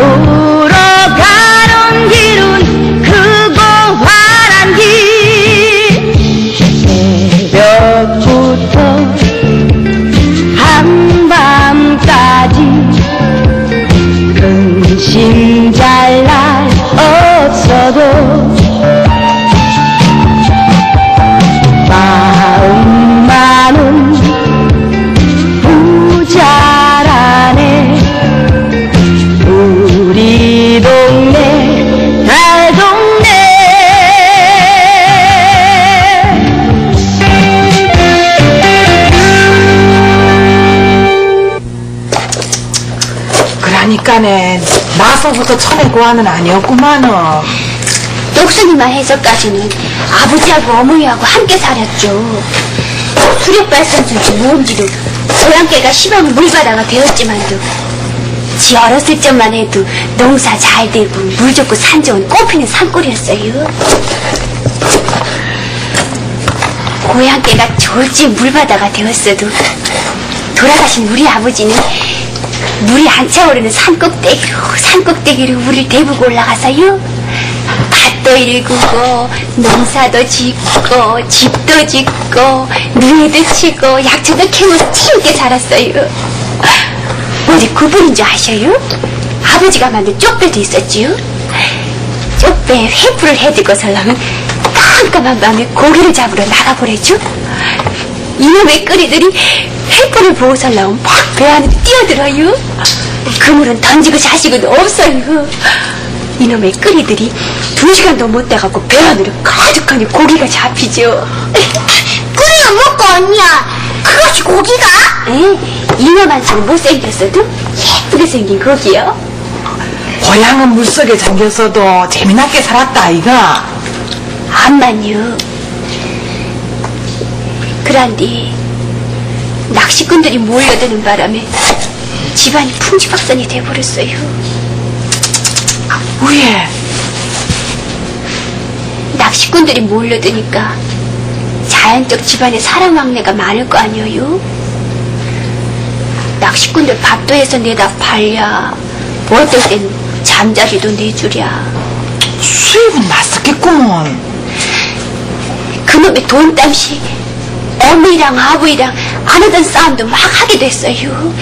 울어 가는 길은 크고 환한 길 새벽부터 한밤까지 근심 잘 날 없어도 보니까네 나서부터 천에 고아는 아니었구만어. 녹순이만 해서까지는 아버지하고 어머니하고 함께 살았죠. 수력발전소인지 뭔지도 고향께가 시범 물바다가 되었지만도 지 어렸을 적만 해도 농사 잘 되고 물 좋고 산 좋은 꽃피는 산골이었어요. 고향께가 졸지 물바다가 되었어도 돌아가신 우리 아버지는 물이 안 차오르는 산꼭대기로 산꼭대기로 우리를 대부고 올라가서요? 밭도 일구고 농사도 짓고 집도 짓고 누에도 치고 약초도 캐면서 치우게 살았어요. 어디 그분인 줄 아셔요? 아버지가 만든 쪽배도 있었지요? 쪽배에 회풀을 해두고서는 깜깜한 밤에 고기를 잡으러 나가보래죠 이놈의 끄리들이 횃불을 보고서는 막배 안에 뛰어들어요. 그물은 던지고 자식은 없어요. 이놈의 끄리들이 두 시간도 못 돼갖고 배 안으로 가득하니 고기가 잡히죠. 끄리가 먹고 언니야. 그것이 고기가? 에, 이놈한테는 못생겼어도 예쁘게 생긴 고기요. 고향은 물속에 잠겼어도 재미나게 살았다, 아이가. 암만요. 그란디 낚시꾼들이 몰려드는 바람에 집안이 풍지박산이 돼버렸어요. 왜? 낚시꾼들이 몰려드니까 자연적 집안에 사람 왕래가 많을 거 아니에요? 낚시꾼들 밥도 해서 내다 팔랴 뭐 어떨 땐 잠자리도 내주랴 수입은 맞었겠구먼. 그놈의 돈 땀시 어머니랑 아버지랑 안 하던 싸움도 막 하게 됐어요.